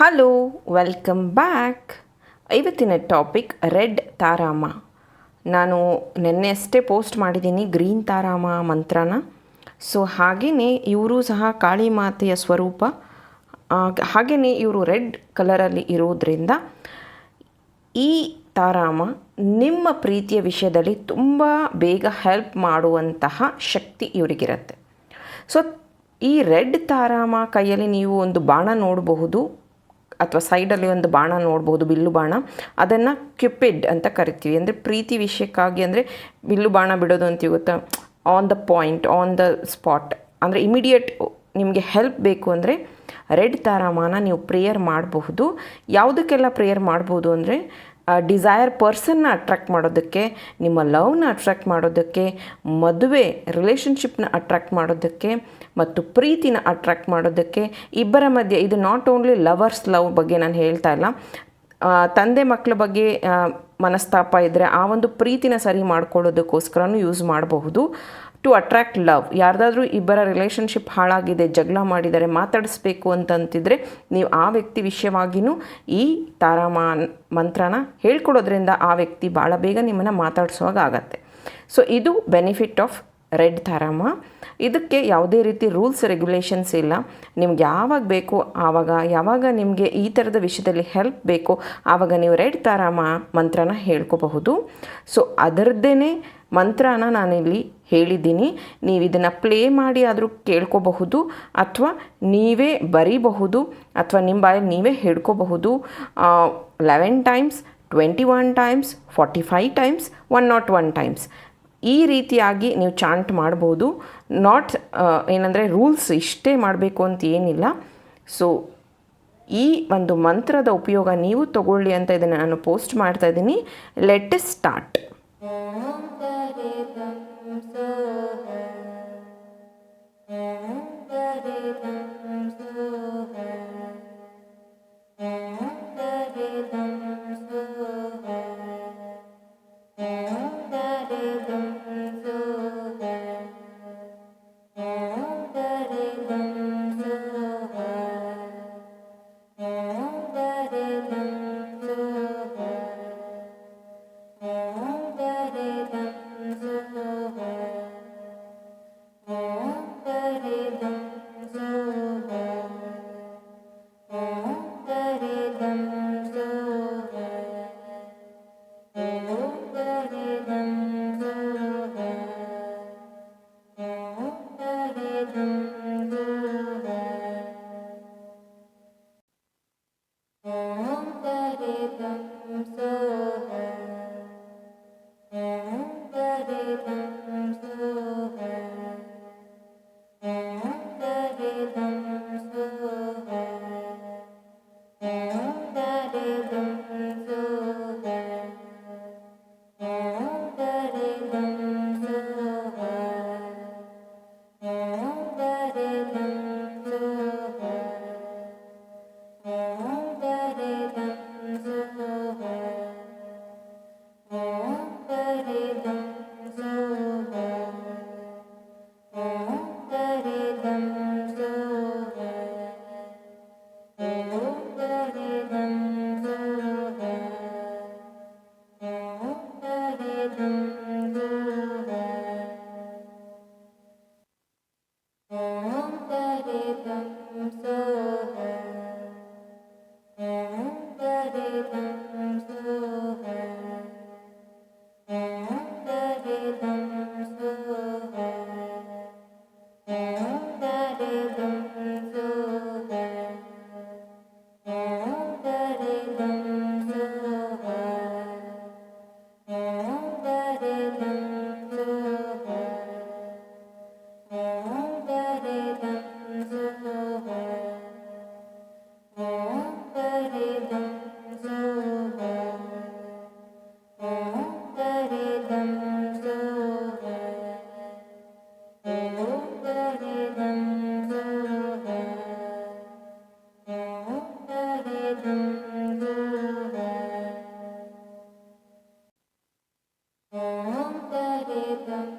Hello welcome back ಇವತ್ತಿನ topic red ತಾರಾಮ. ನಾನು ನಿನ್ನೆ ಅಷ್ಟೇ ಪೋಸ್ಟ್ ಮಾಡಿದ್ದೀನಿ ಗ್ರೀನ್ ತಾರಾಮ ಮಂತ್ರನ. ಸೊ ಹಾಗೆಯೇ ಇವರು ಸಹ ಕಾಳಿ ಮಾತೆಯ ಸ್ವರೂಪ. ಹಾಗೆಯೇ ಇವರು ರೆಡ್ ಕಲರಲ್ಲಿ ಇರೋದ್ರಿಂದ ಈ ತಾರಾಮ ನಿಮ್ಮ ಪ್ರೀತಿಯ ವಿಷಯದಲ್ಲಿ ತುಂಬ ಬೇಗ ಹೆಲ್ಪ್ ಮಾಡುವಂತಹ ಶಕ್ತಿ ಇವರಿಗಿರುತ್ತೆ. ಸೊ ಈ ರೆಡ್ ತಾರಾಮ ಕೈಯಲ್ಲಿ ನೀವು ಒಂದು ಬಾಣ ನೋಡಬಹುದು. ಅಥವಾ ಸೈಡಲ್ಲಿ ಒಂದು ಬಾಣ ನೋಡ್ಬೋದು, ಬಿಲ್ಲು ಬಾಣ. ಅದನ್ನು ಕ್ಯುಪಿಡ್ ಅಂತ ಕರಿತೀವಿ. ಅಂದರೆ ಪ್ರೀತಿ ವಿಷಯಕ್ಕಾಗಿ ಅಂದರೆ ಬಿಲ್ಲು ಬಾಣ ಬಿಡೋದು ಅಂತ ಗೊತ್ತಾ? On the point on the spot ಅಂದರೆ ಇಮಿಡಿಯೇಟ್ ನಿಮಗೆ ಹೆಲ್ಪ್ ಬೇಕು ಅಂದರೆ ರೆಡ್ ತಾರಾಮಾನ ನೀವು ಪ್ರೇಯರ್ ಮಾಡಬಹುದು. ಯಾವುದಕ್ಕೆಲ್ಲ ಪ್ರೇಯರ್ ಮಾಡ್ಬೋದು ಅಂದರೆ ಡಿಸೈರ್ ಪರ್ಸನ್ನ ಅಟ್ರ್ಯಾಕ್ಟ್ ಮಾಡೋದಕ್ಕೆ, ನಿಮ್ಮ ಲವ್ನ ಅಟ್ರ್ಯಾಕ್ಟ್ ಮಾಡೋದಕ್ಕೆ, ಮದುವೆ ರಿಲೇಷನ್ಶಿಪ್ನ ಅಟ್ರ್ಯಾಕ್ಟ್ ಮಾಡೋದಕ್ಕೆ ಮತ್ತು ಪ್ರೀತಿನ ಅಟ್ರ್ಯಾಕ್ಟ್ ಮಾಡೋದಕ್ಕೆ ಇಬ್ಬರ ಮಧ್ಯೆ, ಇದು ನಾಟ್ ಓನ್ಲಿ ಲವರ್ಸ್ ಲವ್ ಬಗ್ಗೆ ನಾನು ಹೇಳ್ತಾ ಇಲ್ಲ. ತಂದೆ ಮಕ್ಕಳ ಬಗ್ಗೆ ಮನಸ್ತಾಪ ಇದ್ದರೆ ಆ ಒಂದು ಪ್ರೀತಿನ ಸರಿ ಮಾಡ್ಕೊಳ್ಳೋದಕ್ಕೋಸ್ಕರನೂ ಯೂಸ್ ಮಾಡಬಹುದು. ಟು ಅಟ್ರ್ಯಾಕ್ಟ್ ಲವ್ ಯಾರ್ದಾದ್ರೂ ಇಬ್ಬರ ರಿಲೇಷನ್ಶಿಪ್ ಹಾಳಾಗಿದೆ, ಜಗಳ ಮಾಡಿದರೆ ಮಾತಾಡಿಸ್ಬೇಕು ಅಂತಂತಿದ್ರೆ ನೀವು ಆ ವ್ಯಕ್ತಿ ವಿಷಯವಾಗಿಯೂ ಈ ತಾರಾಮ ಮಂತ್ರನ ಹೇಳ್ಕೊಡೋದ್ರಿಂದ ಆ ವ್ಯಕ್ತಿ ಭಾಳ ಬೇಗ ನಿಮ್ಮನ್ನು ಮಾತಾಡಿಸುವಾಗ ಆಗತ್ತೆ. ಸೊ ಇದು ಬೆನಿಫಿಟ್ ಆಫ್ ರೆಡ್ ತಾರಾಮ. ಇದಕ್ಕೆ ಯಾವುದೇ ರೀತಿ ರೂಲ್ಸ್ ರೆಗ್ಯುಲೇಷನ್ಸ್ ಇಲ್ಲ. ನಿಮ್ಗೆ ಯಾವಾಗ ಬೇಕು ಆವಾಗ, ಯಾವಾಗ ನಿಮಗೆ ಈ ಥರದ ವಿಷಯದಲ್ಲಿ ಹೆಲ್ಪ್ ಬೇಕೋ ಆವಾಗ ನೀವು ರೆಡ್ ತಾರಾಮ ಮಂತ್ರನ ಹೇಳ್ಕೋಬಹುದು. ಸೊ ಅದರದ್ದೇ ಮಂತ್ರನ ನಾನಿಲ್ಲಿ ಹೇಳಿದ್ದೀನಿ. ನೀವು ಇದನ್ನು ಪ್ಲೇ ಮಾಡಿ ಆದರೂ ಕೇಳ್ಕೋಬಹುದು ಅಥವಾ ನೀವೇ ಬರೀಬಹುದು ಅಥವಾ ನಿಮ್ಮ ಬಾಯಲ್ಲಿ ನೀವೇ ಹೇಳ್ಕೋಬಹುದು. Eleven times twenty one times forty five times one not one times ಈ ರೀತಿಯಾಗಿ ನೀವು ಚಾಂಟ್ ಮಾಡ್ಬೋದು. ನಾಟ್ ಏನಂದರೆ ರೂಲ್ಸ್ ಇಷ್ಟೇ ಮಾಡಬೇಕು ಅಂತ ಏನಿಲ್ಲ. ಸೊ ಈ ಒಂದು ಮಂತ್ರದ ಉಪಯೋಗ ನೀವು ತಗೊಳ್ಳಿ ಅಂತ ಇದನ್ನು ನಾನು ಪೋಸ್ಟ್ ಮಾಡ್ತಾ ಇದ್ದೀನಿ. Let start Thank you. ஓம் தரேதம்